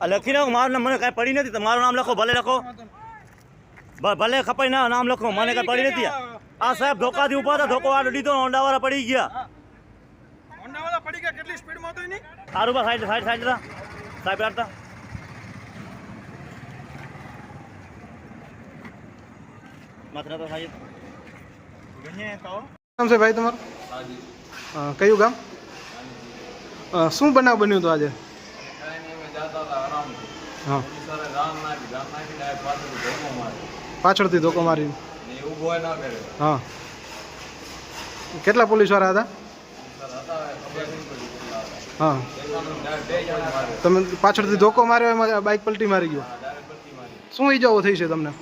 આ લખી નાખો મારું નામ મને કાંઈ પડી નથી તો મારું નામ લખો ભલે લખો. ભલે ખપાઈ ના નામ લખો મને કાંઈ પડી નથી. આ સાહેબ ધોકાથી ઊભા હતા ધોકો આડો દીધો હોન્ડાવાળા પડી ગયા. હોન્ડાવાળા પડી ગયા કેટલી સ્પીડમાં હતો એની? સારું બા સાઈડ સાઈડ સાઈડ હતા સાહેબ રાખતા માત્ર તો સાહેબ. નામ છે ભાઈ તમારું? કયું ગામ? શું બનાવ બન્યું હતું આજે? હા. પાછળથી ધોકો મારી હા. કેટલા પોલીસવાળા હતા? હા. તમે પાછળથી ધોકો માર્યો, એમાં બાઇક પલટી મારી ગયો. શું ઈજાઓ થઈ છે તમને?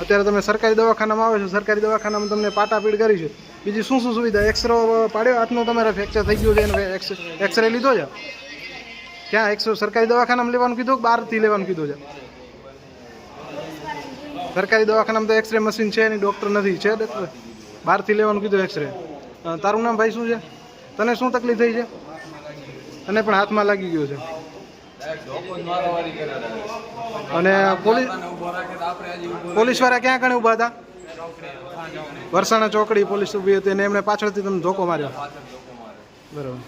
અત્યારે તમે સરકારી દવાખાનામાં આવે છો. સરકારી દવાખાનામાં તમને પાટાપીડ કરી છે. બીજી શું શું સુવિધા? એક્સરો પાડ્યો? હાથનો તમારે ફ્રેક્ચર થઈ ગયું છે એને એક્સ એક્સરે લીધો છે? ક્યાં એક્સરો સરકારી દવાખાનામાં લેવાનું કીધું બહારથી લેવાનું કીધું છે? સરકારી દવાખાનામાં તો એક્સરે મશીન છે એની ડૉક્ટર નથી. છે ડૉક્ટર બહારથી લેવાનું કીધું એક્સરે તારું નામ ભાઈ શું છે? તને શું તકલીફ થઈ છે? તને પણ હાથમાં લાગી ગયો છે. અને પોલીસ પોલીસવાળા ક્યાં કણે ઊભા હતા? વરસાણા ચોકડી પોલીસ ઊભી હતી અને એમને પાછળથી તમને ધોકો માર્યો. બરાબર.